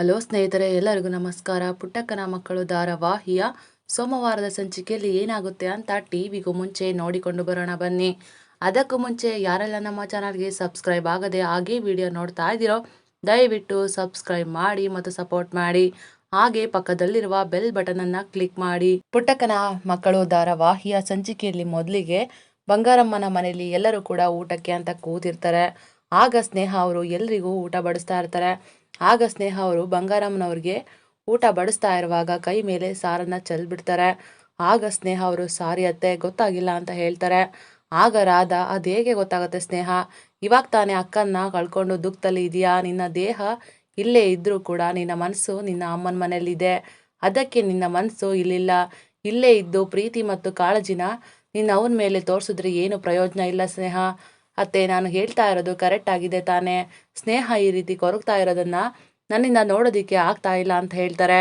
Hello ಸ್ನೇಹಿತರೆ, ಎಲ್ಲರಿಗೂ ನಮಸ್ಕಾರ. ಪುಟ್ಟಕ್ಕನ ಮಕ್ಕಳು ಧಾರಾವಾಹಿಯ ಸೋಮವಾರದ ಸಂಚಿಕೆಯಲ್ಲಿ ಏನಾಗುತ್ತೆ ಅಂತ ಟಿ ವಿಗೂ ಮುಂಚೆ ನೋಡಿಕೊಂಡು ಬರೋಣ ಬನ್ನಿ. ಅದಕ್ಕೂ ಮುಂಚೆ ಯಾರೆಲ್ಲ ನಮ್ಮ ಚಾನಲ್ಗೆ ಸಬ್ಸ್ಕ್ರೈಬ್ ಆಗದೆ ಹಾಗೆ ವಿಡಿಯೋ ನೋಡ್ತಾ ಇದ್ದೀರೋ, ದಯವಿಟ್ಟು ಸಬ್ಸ್ಕ್ರೈಬ್ ಮಾಡಿ ಮತ್ತು ಸಪೋರ್ಟ್ ಮಾಡಿ. ಹಾಗೆ ಪಕ್ಕದಲ್ಲಿರುವ ಬೆಲ್ ಬಟನ್ ಅನ್ನ ಕ್ಲಿಕ್ ಮಾಡಿ. ಪುಟ್ಟಕ್ಕನ ಮಕ್ಕಳು ಧಾರಾವಾಹಿಯ ಸಂಚಿಕೆಯಲ್ಲಿ ಮೊದಲಿಗೆ ಬಂಗಾರಮ್ಮನ ಮನೆಯಲ್ಲಿ ಎಲ್ಲರೂ ಕೂಡ ಊಟಕ್ಕೆ ಅಂತ ಕೂತಿರ್ತಾರೆ. ಆಗ ಸ್ನೇಹ ಅವರು ಎಲ್ರಿಗೂ ಊಟ ಬಡಿಸ್ತಾ ಇರ್ತಾರೆ. ಆಗ ಸ್ನೇಹ ಅವರು ಬಂಗಾರಮ್ಮನವ್ರಿಗೆ ಊಟ ಬಡಿಸ್ತಾ ಇರುವಾಗ ಕೈ ಮೇಲೆ ಸಾರನ್ನ ಚೆಲ್ಬಿಡ್ತಾರೆ. ಆಗ ಸ್ನೇಹ ಅವರು, ಸಾರಿ ಅತ್ತೆ, ಗೊತ್ತಾಗಿಲ್ಲ ಅಂತ ಹೇಳ್ತಾರೆ. ಆಗ ರಾಧ, ಅದು ಹೇಗೆ ಗೊತ್ತಾಗುತ್ತೆ ಸ್ನೇಹ? ಇವಾಗ ತಾನೇ ಅಕ್ಕನ್ನ ಕಳ್ಕೊಂಡು ದುಃಖದಲ್ಲಿ ಇದೆಯಾ ನಿನ್ನ ದೇಹ ಇಲ್ಲೇ ಇದ್ರೂ ಕೂಡ ನಿನ್ನ ಮನಸ್ಸು ನಿನ್ನ ಅಮ್ಮನ ಮನೆಯಲ್ಲಿದೆ. ಅದಕ್ಕೆ ನಿನ್ನ ಮನಸ್ಸು ಇಲ್ಲಿಲ್ಲ. ಇಲ್ಲೇ ಇದ್ದು ಪ್ರೀತಿ ಮತ್ತು ಕಾಳಜಿನ ನಿನ್ನ ಅವನ ಮೇಲೆ ತೋರಿಸಿದ್ರೆ ಏನು ಪ್ರಯೋಜನ ಇಲ್ಲ ಸ್ನೇಹ? ಅತ್ತೆ, ನಾನು ಹೇಳ್ತಾ ಇರೋದು ಕರೆಕ್ಟ್ ಆಗಿದೆ ತಾನೇ. ಸ್ನೇಹ ಈ ರೀತಿ ಕೊರಗ್ತಾ ಇರೋದನ್ನ ನನ್ನಿಂದ ನೋಡೋದಿಕ್ಕೆ ಆಗ್ತಾ ಇಲ್ಲ ಅಂತ ಹೇಳ್ತಾರೆ.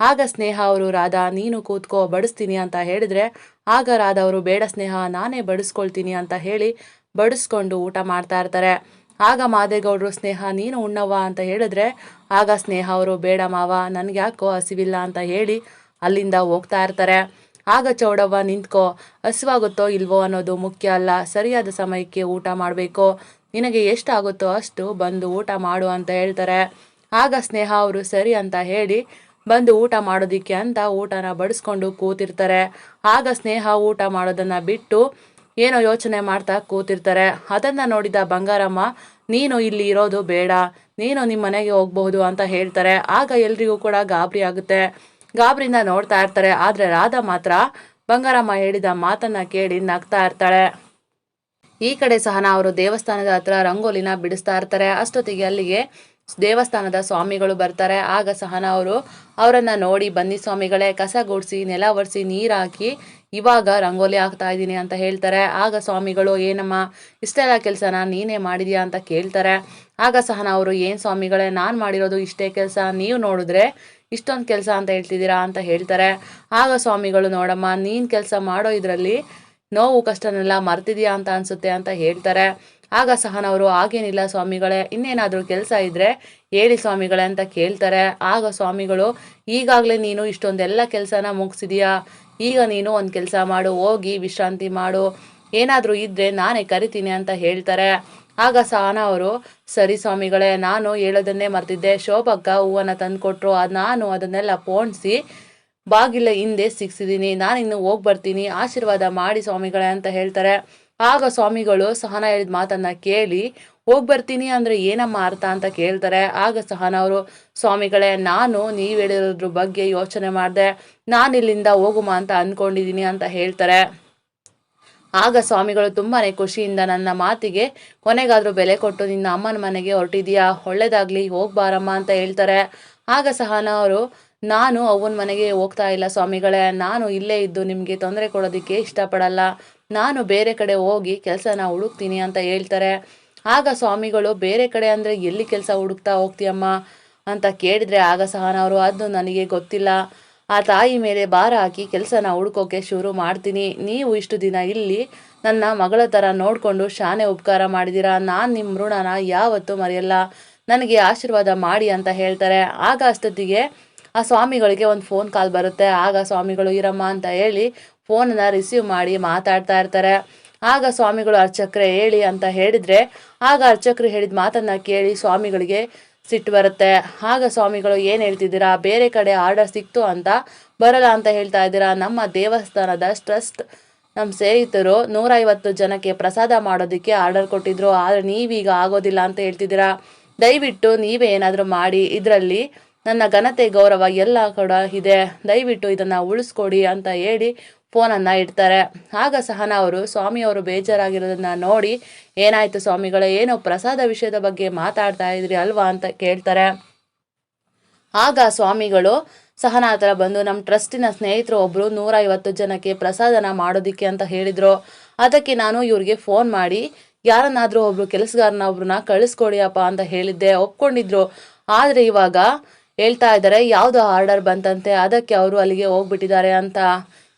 ಆಗ ಸ್ನೇಹ ಅವರು, ರಾಧಾ, ನೀನು ಕೂತ್ಕೋ, ಬಡಿಸ್ತೀನಿ ಅಂತ ಹೇಳಿದ್ರೆ, ಆಗ ರಾಧಾ ಅವರು, ಬೇಡ ಸ್ನೇಹ, ನಾನೇ ಬಡಿಸ್ಕೊಳ್ತೀನಿ ಅಂತ ಹೇಳಿ ಬಡಿಸ್ಕೊಂಡು ಊಟ ಮಾಡ್ತಾ ಇರ್ತಾರೆ. ಆಗ ಮಾದೇಗೌಡರು, ಸ್ನೇಹ, ನೀನು ಉಣ್ಣವ್ವ ಅಂತ ಹೇಳಿದ್ರೆ, ಆಗ ಸ್ನೇಹ ಅವರು, ಬೇಡ ಮಾವ ನನಗೆ ಯಾಕೋ ಹಸಿವಿಲ್ಲ ಅಂತ ಹೇಳಿ ಅಲ್ಲಿಂದ ಹೋಗ್ತಾ ಇರ್ತಾರೆ. ಆಗ ಚೌಡವ್ವ ನಿಂತ್ಕೋ, ಹಸಿವಾಗುತ್ತೋ ಇಲ್ವೋ ಅನ್ನೋದು ಮುಖ್ಯ ಅಲ್ಲ. ಸರಿಯಾದ ಸಮಯಕ್ಕೆ ಊಟ ಮಾಡಬೇಕು. ನಿನಗೆ ಎಷ್ಟಾಗುತ್ತೋ ಅಷ್ಟು ಬಂದು ಊಟ ಮಾಡು ಅಂತ ಹೇಳ್ತಾರೆ. ಆಗ ಸ್ನೇಹ ಅವರು ಸರಿ ಅಂತ ಹೇಳಿ ಬಂದು ಊಟ ಮಾಡೋದಿಕ್ಕೆ ಅಂತ ಊಟನ ಬಡಿಸ್ಕೊಂಡು ಕೂತಿರ್ತಾರೆ. ಆಗ ಸ್ನೇಹ ಊಟ ಮಾಡೋದನ್ನು ಬಿಟ್ಟು ಏನೋ ಯೋಚನೆ ಮಾಡ್ತಾ ಕೂತಿರ್ತಾರೆ. ಅದನ್ನು ನೋಡಿದ ಬಂಗಾರಮ್ಮ, ನೀನು ಇಲ್ಲಿ ಇರೋದು ಬೇಡ. ನೀನು ನಿಮ್ಮ ಮನೆಗೆ ಹೋಗಬಹುದು ಅಂತ ಹೇಳ್ತಾರೆ. ಆಗ ಎಲ್ರಿಗೂ ಕೂಡ ಗಾಬರಿ ಆಗುತ್ತೆ. ಗಾಬರಿಯಿಂದ ನೋಡ್ತಾ ಇರ್ತಾರೆ, ಆದರೆ ರಾಧಾ ಮಾತ್ರ ಬಂಗಾರಮ್ಮ ಹೇಳಿದ ಮಾತನ್ನ ಕೇಳಿ ನಗ್ತಾ ಇರ್ತಾಳೆ. ಈ ಕಡೆ ಸಹನ ಅವರು ದೇವಸ್ಥಾನದ ಹತ್ರ ರಂಗೋಲಿನ ಬಿಡಿಸ್ತಾ ಇರ್ತಾರೆ. ಅಷ್ಟೊತ್ತಿಗೆ ಅಲ್ಲಿಗೆ ದೇವಸ್ಥಾನದ ಸ್ವಾಮಿಗಳು ಬರ್ತಾರೆ. ಆಗ ಸಹನ ಅವರು ಅವರನ್ನ ನೋಡಿ, ಬನ್ನಿ ಸ್ವಾಮಿಗಳೇ, ಕಸ ಗುಡಿಸಿ, ನೆಲ ಒರೆಸಿ, ನೀರು ಹಾಕಿ ಇವಾಗ ರಂಗೋಲಿ ಹಾಕ್ತಾ ಇದ್ದೀನಿ ಅಂತ ಹೇಳ್ತಾರೆ. ಆಗ ಸ್ವಾಮಿಗಳು, ಏನಮ್ಮ, ಇಷ್ಟೆಲ್ಲ ಕೆಲಸನ ನೀನೇ ಮಾಡಿದ್ಯಾ ಅಂತ ಕೇಳ್ತಾರೆ. ಆಗ ಸಹನ ಅವರು, ಏನು ಸ್ವಾಮಿಗಳೇ, ನಾನು ಮಾಡಿರೋದು ಇಷ್ಟೇ ಕೆಲಸ. ನೀವು ನೋಡಿದ್ರೆ ಇಷ್ಟೊಂದು ಕೆಲಸ ಅಂತ ಹೇಳ್ತಿದ್ದೀರಾ ಅಂತ ಹೇಳ್ತಾರೆ. ಆಗ ಸ್ವಾಮಿಗಳು, ನೋಡಮ್ಮ, ನೀನು ಕೆಲಸ ಮಾಡೋ ಇದರಲ್ಲಿ ನೋವು ಕಷ್ಟನೆಲ್ಲ ಮರ್ತಿದ್ಯಾ ಅಂತ ಅನ್ಸುತ್ತೆ ಅಂತ ಹೇಳ್ತಾರೆ. ಆಗ ಸಹನವರು ಆಗೇನಿಲ್ಲ ಸ್ವಾಮಿಗಳೇ, ಇನ್ನೇನಾದರೂ ಕೆಲಸ ಇದ್ರೆ ಹೇಳಿ ಸ್ವಾಮಿಗಳೇ ಅಂತ ಕೇಳ್ತಾರೆ. ಆಗ ಸ್ವಾಮಿಗಳು, ಈಗಾಗಲೇ ನೀನು ಇಷ್ಟೊಂದೆಲ್ಲ ಕೆಲಸನ ಮುಗಿಸಿದೀಯಾ? ಈಗ ನೀನು ಒಂದು ಕೆಲಸ ಮಾಡು, ಹೋಗಿ ವಿಶ್ರಾಂತಿ ಮಾಡು. ಏನಾದರೂ ಇದ್ದರೆ ನಾನೇ ಕರಿತೀನಿ ಅಂತ ಹೇಳ್ತಾರೆ. ಆಗ ಸಹನ ಅವರು, ಸರಿ ಸ್ವಾಮಿಗಳೇ, ನಾನು ಹೇಳೋದನ್ನೇ ಮರ್ತಿದ್ದೆ. ಶೋಭಕ್ಕ ಹೂವನ್ನು ತಂದುಕೊಟ್ರು. ಅದು ನಾನು ಅದನ್ನೆಲ್ಲ ಪೋಣಿಸಿ ಬಾಗಿಲ ಹಿಂದೆ ಸಿಕ್ಸಿದ್ದೀನಿ ಇನ್ನು ಹೋಗಿ ಬರ್ತೀನಿ. ಆಶೀರ್ವಾದ ಮಾಡಿ ಸ್ವಾಮಿಗಳೇ ಅಂತ ಹೇಳ್ತಾರೆ. ಆಗ ಸ್ವಾಮಿಗಳು ಸಹನ ಹೇಳಿದ ಮಾತನ್ನ ಕೇಳಿ, ಹೋಗಿ ಬರ್ತೀನಿ ಅಂದರೆ ಏನಮ್ಮ ಅರ್ಥ ಅಂತ ಕೇಳ್ತಾರೆ. ಆಗ ಸಹನ ಅವರು, ಸ್ವಾಮಿಗಳೇ, ನಾನು ನೀವು ಹೇಳಿರೋದ್ರ ಬಗ್ಗೆ ಯೋಚನೆ ಮಾಡಿದೆ. ನಾನು ಇಲ್ಲಿಂದ ಹೋಗುಮ ಅಂತ ಅಂದ್ಕೊಂಡಿದ್ದೀನಿ ಅಂತ ಹೇಳ್ತಾರೆ. ಆಗ ಸ್ವಾಮಿಗಳು ತುಂಬಾ ಖುಷಿಯಿಂದ ನನ್ನ ಮಾತಿಗೆ, ಕೊನೆಗಾದರೂ ಬೆಲೆ ಕೊಟ್ಟು ನಿನ್ನ ಅಮ್ಮನ ಮನೆಗೆ ಹೊರಟಿದೀಯಾ? ಒಳ್ಳೇದಾಗ್ಲಿ, ಹೋಗ್ಬಾರಮ್ಮ ಅಂತ ಹೇಳ್ತಾರೆ. ಆಗ ಸಹ ಅವರು, ನಾನು ಅವನ ಮನೆಗೆ ಹೋಗ್ತಾ ಇಲ್ಲ ಸ್ವಾಮಿಗಳೇ. ನಾನು ಇಲ್ಲೇ ಇದ್ದು ನಿಮಗೆ ತೊಂದರೆ ಕೊಡೋದಕ್ಕೆ ಇಷ್ಟಪಡಲ್ಲ. ನಾನು ಬೇರೆ ಕಡೆ ಹೋಗಿ ಕೆಲಸನ ಹುಡುಕ್ತೀನಿ ಅಂತ ಹೇಳ್ತಾರೆ. ಆಗ ಸ್ವಾಮಿಗಳು, ಬೇರೆ ಕಡೆ ಅಂದರೆ ಎಲ್ಲಿ ಕೆಲಸ ಹುಡುಕ್ತಾ ಹೋಗ್ತೀಯಮ್ಮ? ಅಂತ ಕೇಳಿದ್ರೆ ಆಗ ಸಹನವರು ಅದು ನನಗೆ ಗೊತ್ತಿಲ್ಲ. ಆ ತಾಯಿ ಮೇಲೆ ಭಾರ ಹಾಕಿ ಕೆಲಸನ ಹುಡ್ಕೋಕೆ ಶುರು ಮಾಡ್ತೀನಿ. ನೀವು ಇಷ್ಟು ದಿನ ಇಲ್ಲಿ ನನ್ನ ಮಗಳ ಥರ ನೋಡಿಕೊಂಡು ಶಾನೆ ಉಪಕಾರ ಮಾಡಿದ್ದೀರಾ ನಾನು ನಿಮ್ಮ ಋಣನ ಯಾವತ್ತೂ ಮರೆಯಲ್ಲ. ನನಗೆ ಆಶೀರ್ವಾದ ಮಾಡಿ ಅಂತ ಹೇಳ್ತಾರೆ. ಆಗ ಅಷ್ಟೊತ್ತಿಗೆ ಆ ಸ್ವಾಮಿಗಳಿಗೆ ಒಂದು ಫೋನ್ ಕಾಲ್ ಬರುತ್ತೆ. ಆಗ ಸ್ವಾಮಿಗಳು, ಇರಮ್ಮ ಅಂತ ಹೇಳಿ ಫೋನನ್ನು ರಿಸೀವ್ ಮಾಡಿ ಮಾತಾಡ್ತಾ ಇರ್ತಾರೆ. ಆಗ ಸ್ವಾಮಿಗಳು ಅರ್ಚಕ್ರೆ ಹೇಳಿ ಅಂತ ಹೇಳಿದರೆ, ಆಗ ಅರ್ಚಕ್ರು ಹೇಳಿದ ಮಾತನ್ನು ಕೇಳಿ ಸ್ವಾಮಿಗಳಿಗೆ ಸಿಟ್ಟು ಬರುತ್ತೆ. ಆಗ ಸ್ವಾಮಿಗಳು ಏನು ಹೇಳ್ತಿದ್ದೀರಾ? ಬೇರೆ ಕಡೆ ಆರ್ಡರ್ ಸಿಕ್ತು ಅಂತ ಬರಲ್ಲ ಅಂತ ಹೇಳ್ತಾ ಇದ್ದೀರಾ? ನಮ್ಮ ದೇವಸ್ಥಾನದ ಟ್ರಸ್ಟ್ ನಮ್ಮ ಸ್ನೇಹಿತರು ನೂರೈವತ್ತು ಜನಕ್ಕೆ ಪ್ರಸಾದ ಮಾಡೋದಕ್ಕೆ ಆರ್ಡರ್ ಕೊಟ್ಟಿದ್ರು. ಆದರೆ ನೀವೀಗ ಆಗೋದಿಲ್ಲ ಅಂತ ಹೇಳ್ತಿದ್ದೀರಾ? ದಯವಿಟ್ಟು ನೀವೇ ಏನಾದರೂ ಮಾಡಿ. ಇದರಲ್ಲಿ ನನ್ನ ಘನತೆ ಗೌರವ ಎಲ್ಲ ಕೂಡ ಇದೆ. ದಯವಿಟ್ಟು ಇದನ್ನು ಉಳಿಸ್ಕೊಡಿ ಅಂತ ಹೇಳಿ ಫೋನನ್ನು ಇಡ್ತಾರೆ. ಆಗ ಸಹನ ಅವರು ಸ್ವಾಮಿಯವರು ಬೇಜಾರಾಗಿರೋದನ್ನ ನೋಡಿ, ಏನಾಯ್ತು ಸ್ವಾಮಿಗಳೇ, ಏನೋ ಪ್ರಸಾದ ವಿಷಯದ ಬಗ್ಗೆ ಮಾತಾಡ್ತಾ ಇದ್ರಿ ಅಲ್ವಾ ಅಂತ ಕೇಳ್ತಾರೆ. ಆಗ ಸ್ವಾಮಿಗಳು, ಸಹನ ಹತ್ರ ಬಂದು ನಮ್ಮ ಟ್ರಸ್ಟಿನ ಸ್ನೇಹಿತರು ಒಬ್ಬರು ನೂರೈವತ್ತು ಜನಕ್ಕೆ ಪ್ರಸಾದನ ಮಾಡೋದಿಕ್ಕೆ ಅಂತ ಹೇಳಿದರು. ಅದಕ್ಕೆ ನಾನು ಇವ್ರಿಗೆ ಫೋನ್ ಮಾಡಿ, ಯಾರನ್ನಾದರೂ ಒಬ್ರು ಕೆಲಸಗಾರನ ಒಬ್ರನ್ನ ಕಳಿಸ್ಕೊಡಿಯಪ್ಪ ಅಂತ ಹೇಳಿದ್ದೆ. ಒಪ್ಕೊಂಡಿದ್ರು. ಆದರೆ ಇವಾಗ ಹೇಳ್ತಾ ಇದ್ದಾರೆ, ಯಾವುದು ಆರ್ಡರ್ ಬಂತಂತೆ, ಅದಕ್ಕೆ ಅವರು ಅಲ್ಲಿಗೆ ಹೋಗ್ಬಿಟ್ಟಿದ್ದಾರೆ ಅಂತ.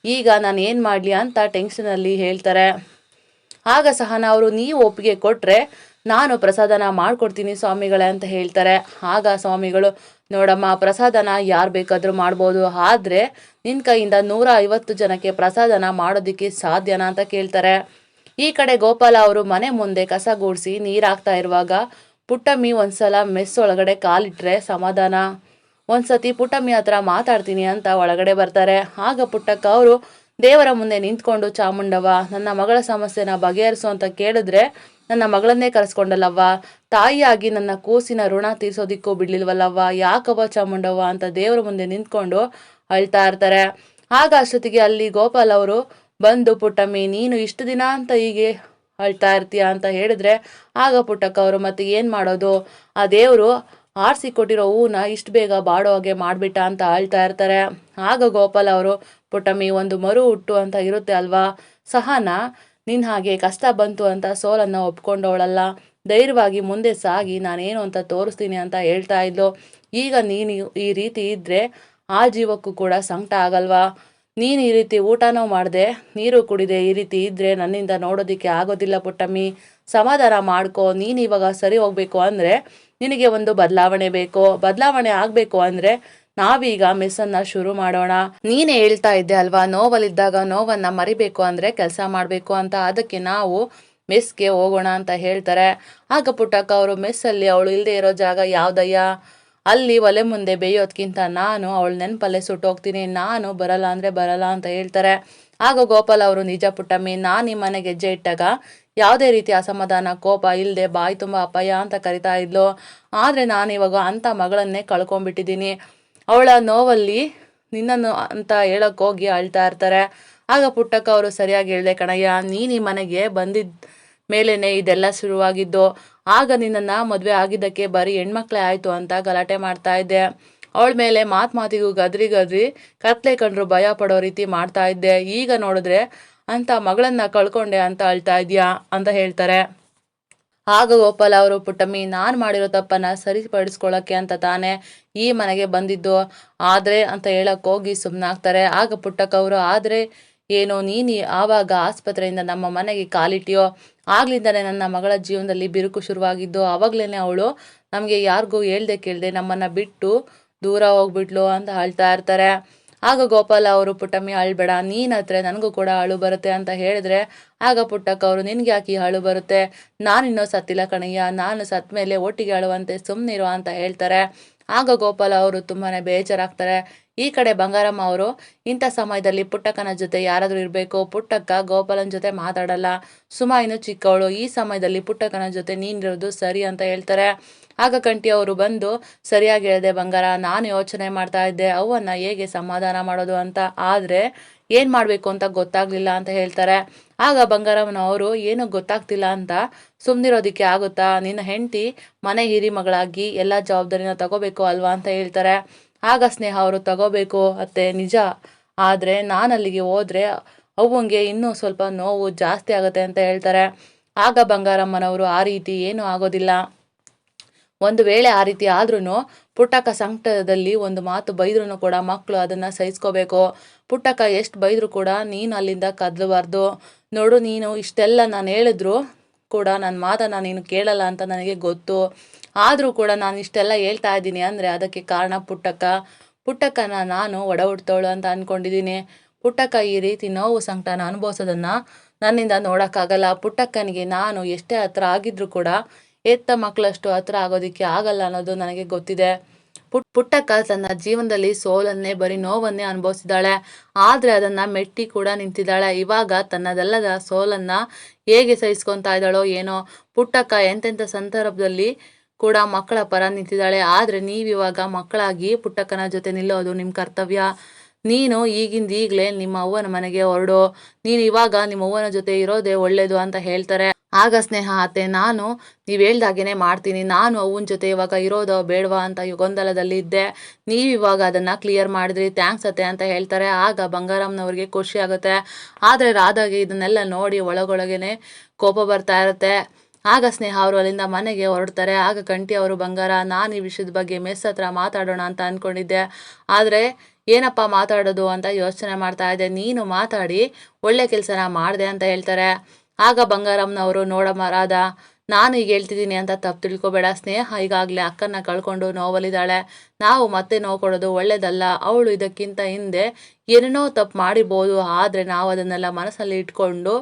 ಈಗ ನಾನು ಏನು ಮಾಡಲಿ ಅಂತ ಟೆನ್ಷನಲ್ಲಿ ಹೇಳ್ತಾರೆ. ಆಗ ಸಹನ ಅವರು, ನೀವು ಒಪ್ಪಿಗೆ ಕೊಟ್ಟರೆ ನಾನು ಪ್ರಸಾದನ ಮಾಡಿಕೊಡ್ತೀನಿ ಸ್ವಾಮಿಗಳೇ ಅಂತ ಹೇಳ್ತಾರೆ. ಆಗ ಸ್ವಾಮಿಗಳು, ನೋಡಮ್ಮ, ಪ್ರಸಾದನ ಯಾರು ಬೇಕಾದರೂ ಮಾಡ್ಬೋದು, ಆದರೆ ನಿನ್ನ ಕೈಯಿಂದ ನೂರ ಐವತ್ತು ಜನಕ್ಕೆ ಪ್ರಸಾದನ ಮಾಡೋದಕ್ಕೆ ಸಾಧ್ಯನಾ ಅಂತ ಕೇಳ್ತಾರೆ. ಈ ಕಡೆ ಗೋಪಾಲ ಅವರು ಮನೆ ಮುಂದೆ ಕಸ ಗೂಡಿಸಿ ನೀರು ಹಾಕ್ತಾ ಇರುವಾಗ ಪುಟ್ಟಮ್ಮಿ ಒಂದ್ಸಲ ಮೆಸ್ ಒಳಗಡೆ ಕಾಲಿಟ್ಟರೆ ಸಮಾಧಾನ. ಒಂದ್ಸತಿ ಪುಟ್ಟಮ್ಮಿ ಹತ್ರ ಮಾತಾಡ್ತೀನಿ ಅಂತ ಒಳಗಡೆ ಬರ್ತಾರೆ. ಆಗ ಪುಟ್ಟಕ್ಕ ಅವರು, ದೇವರ ಮುಂದೆ ನಿಂತ್ಕೊಂಡು ಚಾಮುಂಡವ್ವ, ನನ್ನ ಮಗಳ ಸಮಸ್ಯೆನ ಬಗೆಹರಿಸು ಅಂತ ಕೇಳಿದ್ರೆ ನನ್ನ ಮಗಳನ್ನೇ ಕರೆಸ್ಕೊಂಡಲ್ಲವ್ವ. ತಾಯಿಯಾಗಿ ನನ್ನ ಕೂಸಿನ ಋಣ ತೀರ್ಸೋದಿಕ್ಕೂ ಬಿಡ್ಲಿಲ್ವಲ್ಲವ್ವ. ಯಾಕವ್ವ ಚಾಮುಂಡವ್ವ? ಅಂತ ದೇವರ ಮುಂದೆ ನಿಂತ್ಕೊಂಡು ಅಳ್ತಾ ಇರ್ತಾರೆ. ಆಗ ಅಷ್ಟೊತ್ತಿಗೆ ಅಲ್ಲಿ ಗೋಪಾಲ್ ಅವರು, ಬಂದು ಪುಟ್ಟಮ್ಮಿ, ನೀನು ಇಷ್ಟು ದಿನ ಅಂತ ಹೀಗೆ ಅಳ್ತಾ ಇರ್ತೀಯ? ಅಂತ ಹೇಳಿದ್ರೆ, ಆಗ ಪುಟ್ಟಕ್ಕ ಅವರು, ಮತ್ತೆ ಏನು ಮಾಡೋದು? ಆ ದೇವರು ಆರಿಸಿ ಕೊಟ್ಟಿರೋ ಹೂವನ್ನ ಇಷ್ಟು ಬೇಗ ಬಾಡೋ ಹಾಗೆ ಮಾಡಿಬಿಟ್ಟ ಅಂತ ಅಳ್ತಾ ಇರ್ತಾರೆ. ಆಗ ಗೋಪಾಲ್ ಅವರು, ಪುಟ್ಟಮ್ಮಿ, ಒಂದು ಮರು ಹುಟ್ಟು ಅಂತ ಇರುತ್ತೆ ಅಲ್ವಾ? ಸಹನ? ನಿನ್ನ ಹಾಗೆ ಕಷ್ಟ ಬಂತು ಅಂತ ಸೋಲನ್ನು ಒಪ್ಕೊಂಡವಳಲ್ಲ. ಧೈರ್ಯವಾಗಿ ಮುಂದೆ ಸಾಗಿ, ನಾನೇನು ಅಂತ ತೋರಿಸ್ತೀನಿ ಅಂತ ಹೇಳ್ತಾ ಇದ್ಲು. ಈಗ ನೀನು ಈ ರೀತಿ ಇದ್ದರೆ ಆ ಜೀವಕ್ಕೂ ಕೂಡ ಸಂಕಟ ಆಗಲ್ವಾ? ನೀನು ಈ ರೀತಿ ಊಟನೂ ಮಾಡಿದೆ, ನೀರು ಕುಡಿದೆ ಈ ರೀತಿ ಇದ್ದರೆ ನನ್ನಿಂದ ನೋಡೋದಕ್ಕೆ ಆಗೋದಿಲ್ಲ ಪುಟ್ಟಮ್ಮಿ. ಸಮಾಧಾನ ಮಾಡ್ಕೋ, ನೀನು ಇವಾಗ ಸರಿ ಹೋಗ್ಬೇಕು ಅಂದರೆ ನಿನಗೆ ಒಂದು ಬದಲಾವಣೆ ಬೇಕು, ಬದಲಾವಣೆ ಆಗಬೇಕು ಅಂದರೆ ನಾವೀಗ ಮೆಸ್ಸನ್ನ ಶುರು ಮಾಡೋಣ. ನೀನೇ ಹೇಳ್ತಾ ಇದ್ದೆ ಅಲ್ವಾ, ನೋವಲ್ಲಿದ್ದಾಗ ನೋವನ್ನ ಮರಿಬೇಕು ಅಂದರೆ ಕೆಲಸ ಮಾಡಬೇಕು ಅಂತ, ಅದಕ್ಕೆ ನಾವು ಮಿಸ್ಗೆ ಹೋಗೋಣ ಅಂತ ಹೇಳ್ತಾರೆ. ಆಗ ಪುಟ್ಟಕ್ಕ ಅವರು ಮೆಸ್ಸಲ್ಲಿ ಅವಳು ಇಲ್ಲದೆ ಇರೋ ಜಾಗ ಯಾವ್ದಯ್ಯ? ಅಲ್ಲಿ ಒಲೆ ಮುಂದೆ ಬೇಯೋದ್ಕಿಂತ ನಾನು ಅವಳ ನೆನಪಲ್ಲೇ ಸುಟ್ಟೋಗ್ತೀನಿ, ನಾನು ಬರಲ್ಲ ಅಂದರೆ ಬರಲ್ಲ ಅಂತ ಹೇಳ್ತಾರೆ. ಆಗ ಗೋಪಾಲ್ ಅವರು, ನಿಜ ಪುಟ್ಟಮ್ಮಿ, ನಾನು ಈ ಮನೆಗೆ ಇಟ್ಟಾಗ ಯಾವುದೇ ರೀತಿ ಅಸಮಾಧಾನ, ಕೋಪ ಇಲ್ಲದೆ ಬಾಯಿ ತುಂಬ ಅಪಾಯ ಅಂತ ಕರಿತಾ ಇದ್ಲು. ಆದರೆ ನಾನು ಇವಾಗ ಅಂಥ ಮಗಳನ್ನೇ ಕಳ್ಕೊಂಡ್ಬಿಟ್ಟಿದ್ದೀನಿ. ಅವಳ ನೋವಲ್ಲಿ ನಿನ್ನನ್ನು ಅಂತ ಹೇಳೋಕ್ಕೋಗಿ ಅಳ್ತಾ ಇರ್ತಾರೆ. ಆಗ ಪುಟ್ಟಕ್ಕ ಅವರು ಸರಿಯಾಗಿ ಹೇಳಿದೆ, ಕಣಯ್ಯ, ನೀನು ಈ ಮನೆಗೆ ಬಂದಿದ್ದ ಮೇಲೇ ಇದೆಲ್ಲ ಶುರುವಾಗಿದ್ದು. ಆಗ ನಿನ್ನನ್ನು ಮದುವೆ ಆಗಿದ್ದಕ್ಕೆ ಬರೀ ಹೆಣ್ಮಕ್ಳೇ ಆಯಿತು ಅಂತ ಗಲಾಟೆ ಮಾಡ್ತಾ ಇದ್ದೆ. ಅವಳ ಮೇಲೆ ಮಾತು ಮಾತಿಗೂ ಗದ್ರಿ ಗದ್ರಿ, ಕತ್ಲೆ ಕಂಡ್ರು ಭಯ ಪಡೋ ರೀತಿ ಮಾಡ್ತಾ ಇದ್ದೆ. ಈಗ ನೋಡಿದ್ರೆ ಅಂತ ಮಗಳನ್ನ ಕಳ್ಕೊಂಡೆ ಅಂತ ಅಳ್ತಾ ಇದೆಯಾ ಅಂತ ಹೇಳ್ತಾರೆ. ಆಗ ಗೋಪಾಲ ಅವರು, ಪುಟ್ಟಮ್ಮಿ, ನಾನು ಮಾಡಿರೋ ತಪ್ಪನ್ನ ಸರಿಪಡಿಸ್ಕೊಳ್ಳೋಕ್ಕೆ ಅಂತ ತಾನೇ ಈ ಮನೆಗೆ ಬಂದಿದ್ದು. ಆದರೆ ಅಂತ ಹೇಳಕ್ಕೆ ಹೋಗಿ ಸುಮ್ಮನಾಗ್ತಾರೆ ಆಗ ಪುಟ್ಟಕ್ಕವರು ಆದರೆ ಏನೋ, ನೀನು ಆವಾಗ ಆಸ್ಪತ್ರೆಯಿಂದ ನಮ್ಮ ಮನೆಗೆ ಕಾಲಿಟ್ಟಿಯೋ? ಆಗ್ಲಿಂದಲೇ ನನ್ನ ಮಗಳ ಜೀವನದಲ್ಲಿ ಬಿರುಕು ಶುರುವಾಗಿದ್ದು. ಆವಾಗಲೇ ಅವಳು ನಮಗೆ ಯಾರಿಗೂ ಹೇಳ್ದೆ ಕೇಳ್ದೆ ನಮ್ಮನ್ನು ಬಿಟ್ಟು ದೂರ ಹೋಗ್ಬಿಟ್ಲು ಅಂತ ಹೇಳ್ತಾ ಇರ್ತಾರೆ. ಆಗ ಗೋಪಾಲ ಅವರು, ಪುಟ್ಟಮ್ಮಿ ಅಳ್ಬೇಡ ನೀನ್ ಹತ್ರ ನನಗೂ ಕೂಡ ಅಳು ಬರುತ್ತೆ ಅಂತ ಹೇಳಿದ್ರೆ, ಆಗ ಪುಟ್ಟಕ್ಕ ಅವರು, ನಿನ್ಗೆ ಯಾಕೆ ಅಳು ಬರುತ್ತೆ? ನಾನು ಇನ್ನೂ ಸತ್ತಿಲ್ಲ ಕಣಯ್ಯ, ನಾನು ಸತ್ತ ಮೇಲೆ ಒಟ್ಟಿಗೆ ಅಳುವಂತೆ ಸುಮ್ಮನಿರು ಅಂತ ಹೇಳ್ತಾರೆ. ಆಗ ಗೋಪಾಲ ಅವರು ತುಂಬಾ ಬೇಜಾರಾಗ್ತಾರೆ. ಈ ಕಡೆ ಬಂಗಾರಮ್ಮ ಅವರು, ಇಂಥ ಸಮಯದಲ್ಲಿ ಪುಟ್ಟಕ್ಕನ ಜೊತೆ ಯಾರಾದರೂ ಇರಬೇಕು, ಪುಟ್ಟಕ್ಕ ಗೋಪಾಲನ ಜೊತೆ ಮಾತಾಡಲ್ಲ. ಸುಮಾ ಇನ್ನು ಚಿಕ್ಕವಳು, ಈ ಸಮಯದಲ್ಲಿ ಪುಟ್ಟಕ್ಕನ ಜೊತೆ ನೀನಿರೋದು ಸರಿ ಅಂತ ಹೇಳ್ತಾರೆ. ಆಗ ಕಂಟಿ ಅವರು ಬಂದು, ಸರಿಯಾಗಿ ಹೇಳಿದೆ ಬಂಗಾರ, ನಾನು ಯೋಚನೆ ಮಾಡ್ತಾ ಇದ್ದೆ ಅವನ್ನ ಹೇಗೆ ಸಮಾಧಾನ ಮಾಡೋದು ಅಂತ. ಆದರೆ ಏನು ಮಾಡಬೇಕು ಅಂತ ಗೊತ್ತಾಗ್ಲಿಲ್ಲ ಅಂತ ಹೇಳ್ತಾರೆ. ಆಗ ಬಂಗಾರಮ್ಮನವರು ಏನು ಗೊತ್ತಾಗ್ತಿಲ್ಲ ಅಂತ ಸುಮ್ಮನಿರೋದಕ್ಕೆ ಆಗುತ್ತಾ? ನಿನ್ನ ಹೆಂಡತಿ ಮನೆ ಹಿರಿ ಮಗಳಾಗಿ ಎಲ್ಲ ಜವಾಬ್ದಾರಿನ ತಗೋಬೇಕು ಅಲ್ವಾ? ಅಂತ ಹೇಳ್ತಾರೆ. ಆಗ ಸ್ನೇಹ ಅವರು, ತಗೋಬೇಕು ಅತ್ತೆ, ನಿಜ. ಆದರೆ ನಾನು ಅಲ್ಲಿಗೆ ಹೋದರೆ ಅವ್ವಂಗೆ ಇನ್ನೂ ಸ್ವಲ್ಪ ನೋವು ಜಾಸ್ತಿ ಆಗುತ್ತೆ ಅಂತ ಹೇಳ್ತಾರೆ. ಆಗ ಬಂಗಾರಮ್ಮನವರು, ಆ ರೀತಿ ಏನೂ ಆಗೋದಿಲ್ಲ. ಒಂದು ವೇಳೆ ಆ ರೀತಿ ಆದ್ರೂ ಪುಟ್ಟಕ್ಕ ಸಂಕಟದಲ್ಲಿ ಒಂದು ಮಾತು ಬೈದ್ರೂ ಕೂಡ ಮಕ್ಕಳು ಅದನ್ನು ಸಹಿಸ್ಕೋಬೇಕು. ಪುಟ್ಟಕ್ಕ ಎಷ್ಟು ಬೈದರೂ ಕೂಡ ನೀನು ಅಲ್ಲಿಂದ ಕದಲಬಾರ್ದು. ನೋಡು ನೀನು ಇಷ್ಟೆಲ್ಲ ನಾನು ಹೇಳಿದ್ರು ಕೂಡ ನನ್ನ ಮಾತನ್ನು ನೀನು ಕೇಳಲ್ಲ ಅಂತ ನನಗೆ ಗೊತ್ತು. ಆದರೂ ಕೂಡ ನಾನು ಇಷ್ಟೆಲ್ಲ ಹೇಳ್ತಾ ಇದ್ದೀನಿ ಅಂದರೆ ಅದಕ್ಕೆ ಕಾರಣ ಪುಟ್ಟಕ್ಕ. ಪುಟ್ಟಕ್ಕನ ನಾನು ಒಡ ಹುಡ್ತವಳು ಅಂತ ಅಂದ್ಕೊಂಡಿದ್ದೀನಿ ಪುಟ್ಟಕ್ಕ ಈ ರೀತಿ ನೋವು ಸಂಕಟನ ಅನುಭವಿಸೋದನ್ನು ನನ್ನಿಂದ ನೋಡೋಕ್ಕಾಗಲ್ಲ. ಪುಟ್ಟಕ್ಕನಿಗೆ ನಾನು ಎಷ್ಟೇ ಹತ್ರ ಆಗಿದ್ರು ಕೂಡ ಎತ್ತ ಮಕ್ಕಳಷ್ಟು ಹತ್ರ ಆಗೋದಕ್ಕೆ ಆಗಲ್ಲ ಅನ್ನೋದು ನನಗೆ ಗೊತ್ತಿದೆ. ಪುಟ್, ಪುಟ್ಟಕ್ಕ ತನ್ನ ಜೀವನದಲ್ಲಿ ಸೋಲನ್ನೇ, ಬರೀ ನೋವನ್ನೇ ಅನುಭವಿಸಿದಾಳೆ ಆದರೆ ಅದನ್ನು ಮೆಟ್ಟಿ ಕೂಡ ನಿಂತಿದ್ದಾಳೆ. ಇವಾಗ ತನ್ನದಲ್ಲದ ಸೋಲನ್ನ ಹೇಗೆ ಸಹಿಸ್ಕೊತಾ ಇದ್ದಾಳೋ ಏನೋ. ಪುಟ್ಟಕ್ಕ ಎಂತೆಂಥ ಸಂದರ್ಭದಲ್ಲಿ ಕೂಡ ಮಕ್ಕಳ ಪರ ನಿಂತಿದ್ದಾಳೆ. ಆದರೆ ನೀವಿವಾಗ ಮಕ್ಕಳಾಗಿ ಪುಟ್ಟಕ್ಕನ ಜೊತೆ ನಿಲ್ಲೋದು ನಿಮ್ಮ ಕರ್ತವ್ಯ. ನೀನು ಈಗಿಂದ ಈಗಲೇ ನಿಮ್ಮ ಅವ್ವನ ಮನೆಗೆ ಹೊರಡು. ನೀನು ಇವಾಗ ನಿಮ್ಮ ಅವ್ವನ ಜೊತೆ ಇರೋದೇ ಒಳ್ಳೇದು ಅಂತ ಹೇಳ್ತಾರೆ. ಆಗ ಸ್ನೇಹ ಅತ್ತೆ, ನಾನು ನೀವು ಹೇಳ್ದಾಗೇನೆ ಮಾಡ್ತೀನಿ. ನಾನು ಅವನ ಜೊತೆ ಇವಾಗ ಇರೋದೋ ಬೇಡವಾ ಅಂತ ಗೊಂದಲದಲ್ಲಿ ಇದ್ದೆ. ನೀವು ಇವಾಗ ಅದನ್ನು ಕ್ಲಿಯರ್ ಮಾಡಿದ್ರಿ. ಥ್ಯಾಂಕ್ಸ್ ಅತ್ತೆ ಅಂತ ಹೇಳ್ತಾರೆ. ಆಗ ಬಂಗಾರಮ್ಮನವ್ರಿಗೆ ಖುಷಿ ಆಗುತ್ತೆ. ಆದರೆ ರಾಧಾಗೆ ಇದನ್ನೆಲ್ಲ ನೋಡಿ ಒಳಗೊಳಗೇನೆ ಕೋಪ ಬರ್ತಾ ಇರುತ್ತೆ. ಆಗ ಸ್ನೇಹ ಅವರು ಅಲ್ಲಿಂದ ಮನೆಗೆ ಹೊರಡ್ತಾರೆ. ಆಗ ಕಂಟಿ ಅವರು ಬಂಗಾರ, ನಾನು ಈ ವಿಷಯದ ಬಗ್ಗೆ ಮೆಸ್ ಹತ್ರ ಮಾತಾಡೋಣ ಅಂತ ಅಂದ್ಕೊಂಡಿದ್ದೆ ಆದರೆ ಏನಪ್ಪ ಮಾತಾಡೋದು ಅಂತ ಯೋಚನೆ ಮಾಡ್ತಾ ಇದ್ದೆ. ನೀನು ಮಾತಾಡಿ, ಒಳ್ಳೆ ಕೆಲಸನ ಮಾಡಿದೆ ಅಂತ ಹೇಳ್ತಾರೆ. ಆಗ ಬಂಗಾರಮ್ಮನವರು ರಾಧ, ನಾನು ಈಗ ಹೇಳ್ತಿದ್ದೀನಿ ಅಂತ ತಪ್ಪು ತಿಳ್ಕೊಬೇಡ. ಸ್ನೇಹ ಈಗಾಗಲೇ ಅಕ್ಕನ ಕಳ್ಕೊಂಡು ನೋವಲಿದ್ದಾಳೆ ನಾವು ಮತ್ತೆ ನೋವು ಕೊಡೋದು ಒಳ್ಳೇದಲ್ಲ. ಅವಳು ಇದಕ್ಕಿಂತ ಹಿಂದೆ ಏನೇನೋ ತಪ್ಪು ಮಾಡಿರ್ಬೋದು. ಆದರೆ ನಾವು ಅದನ್ನೆಲ್ಲ ಮನಸ್ಸಲ್ಲಿ ಇಟ್ಕೊಂಡು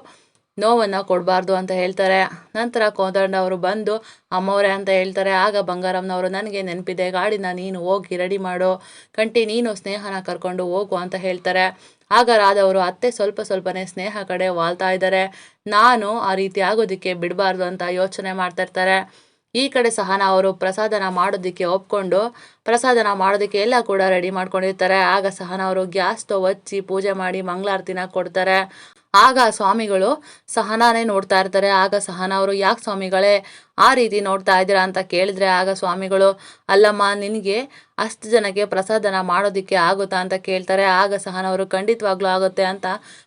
ನೋವನ್ನು ಕೊಡಬಾರ್ದು ಅಂತ ಹೇಳ್ತಾರೆ. ನಂತರ ಕೋದಂಡ ಅವರು ಬಂದು, ಅಮ್ಮವರೇ ಅಂತ ಹೇಳ್ತಾರೆ. ಆಗ ಬಂಗಾರಮ್ಮನವರು, ನನಗೆ ನೆನಪಿದೆ, ಗಾಡಿನ ನೀನು ಹೋಗಿ ರೆಡಿ ಮಾಡು. ಕಂಟಿ, ನೀನು ಸ್ನೇಹನ ಕರ್ಕೊಂಡು ಹೋಗು ಅಂತ ಹೇಳ್ತಾರೆ. ಆಗ ರಾಧವರು ಅತ್ತೆ ಸ್ವಲ್ಪ ಸ್ವಲ್ಪನೇ ಸ್ನೇಹ ಕಡೆ ವಾಲ್ತಾ ಇದ್ದಾರೆ. ನಾನು ಆ ರೀತಿ ಆಗೋದಕ್ಕೆ ಬಿಡಬಾರ್ದು ಅಂತ ಯೋಚನೆ ಮಾಡ್ತಾ ಇರ್ತಾರೆ. ಈ ಕಡೆ ಸಹನ ಅವರು ಪ್ರಸಾದನ ಮಾಡೋದಕ್ಕೆ ಒಪ್ಕೊಂಡು, ಪ್ರಸಾದನ ಮಾಡೋದಕ್ಕೆ ಎಲ್ಲ ಕೂಡ ರೆಡಿ ಮಾಡ್ಕೊಂಡಿರ್ತಾರೆ. ಆಗ ಸಹನ ಅವರು ಗ್ಯಾಸ್ ಸ್ಟವ್ ಹಚ್ಚಿ ಪೂಜೆ ಮಾಡಿ ಮಂಗಳಾರತಿನ ಕೊಡ್ತಾರೆ. ಆಗ ಸ್ವಾಮಿಗಳು ಸಹನಾನೇ ನೋಡ್ತಾ ಇರ್ತಾರೆ. ಆಗ ಸಹನ ಅವರು, ಯಾಕೆ ಸ್ವಾಮಿಗಳೇ ಆ ರೀತಿ ನೋಡ್ತಾ ಇದ್ದೀರಾ? ಅಂತ ಕೇಳಿದ್ರೆ, ಆಗ ಸ್ವಾಮಿಗಳು, ಅಲ್ಲಮ್ಮ, ನಿನಗೆ ಅಷ್ಟು ಜನಕ್ಕೆ ಪ್ರಸಾದನ ಮಾಡೋದಕ್ಕೆ ಆಗುತ್ತಾ? ಅಂತ ಕೇಳ್ತಾರೆ. ಆಗ ಸಹನ ಅವರು, ಖಂಡಿತವಾಗ್ಲೂ ಆಗುತ್ತೆ ಅಂತ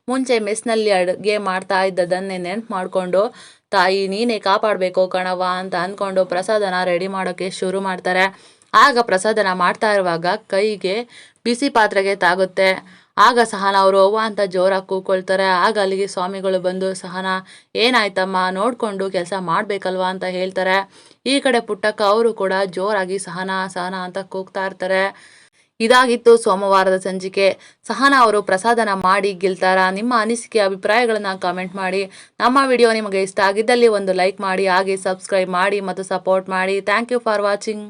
ಮುಂಚೆ ಮೆಸ್ನಲ್ಲಿ ಅಡುಗೆ ಮಾಡ್ತಾ ಇದ್ದದನ್ನೇ ನೆನ್ಪು ಮಾಡಿಕೊಂಡು, ತಾಯಿ, ನೀನೇ ಕಾಪಾಡಬೇಕು ಕಣವ ಅಂತ ಅಂದ್ಕೊಂಡು ಪ್ರಸಾದನ ರೆಡಿ ಮಾಡೋಕ್ಕೆ ಶುರು ಮಾಡ್ತಾರೆ. ಆಗ ಪ್ರಸಾದನ ಮಾಡ್ತಾ ಇರುವಾಗ ಕೈಗೆ ಬಿಸಿ ಪಾತ್ರೆಗೆ ತಾಗುತ್ತೆ. ಆಗ ಸಹನ ಅವರು, ಅವ್ವ ಅಂತ ಜೋರಾಗಿ ಕೂಕೊಳ್ತಾರೆ. ಆಗ ಅಲ್ಲಿಗೆ ಸ್ವಾಮಿಗಳು ಬಂದು, ಸಹನ, ಏನಾಯ್ತಮ್ಮ, ನೋಡಿಕೊಂಡು ಕೆಲಸ ಮಾಡಬೇಕಲ್ವಾ ಅಂತ ಹೇಳ್ತಾರೆ. ಈ ಕಡೆ ಪುಟ್ಟಕ್ಕ, ಅವರು ಕೂಡ ಜೋರಾಗಿ ಸಹನ ಸಹನ ಅಂತ ಕೂಗ್ತಾ ಇರ್ತಾರೆ. ಇದಾಗಿತ್ತು ಸೋಮವಾರದ ಸಂಜಿಕೆ. ಸಹನ ಅವರು ಪ್ರಸಾದನ ಮಾಡಿ ಗೆಲ್ತಾರ? ನಿಮ್ಮ ಅನಿಸಿಕೆ, ಅಭಿಪ್ರಾಯಗಳನ್ನು ಕಾಮೆಂಟ್ ಮಾಡಿ. ನಮ್ಮ ವಿಡಿಯೋ ನಿಮಗೆ ಇಷ್ಟ ಆಗಿದ್ದಲ್ಲಿ ಒಂದು ಲೈಕ್ ಮಾಡಿ, ಹಾಗೆ ಸಬ್ಸ್ಕ್ರೈಬ್ ಮಾಡಿ ಮತ್ತು ಸಪೋರ್ಟ್ ಮಾಡಿ. Thank you for watching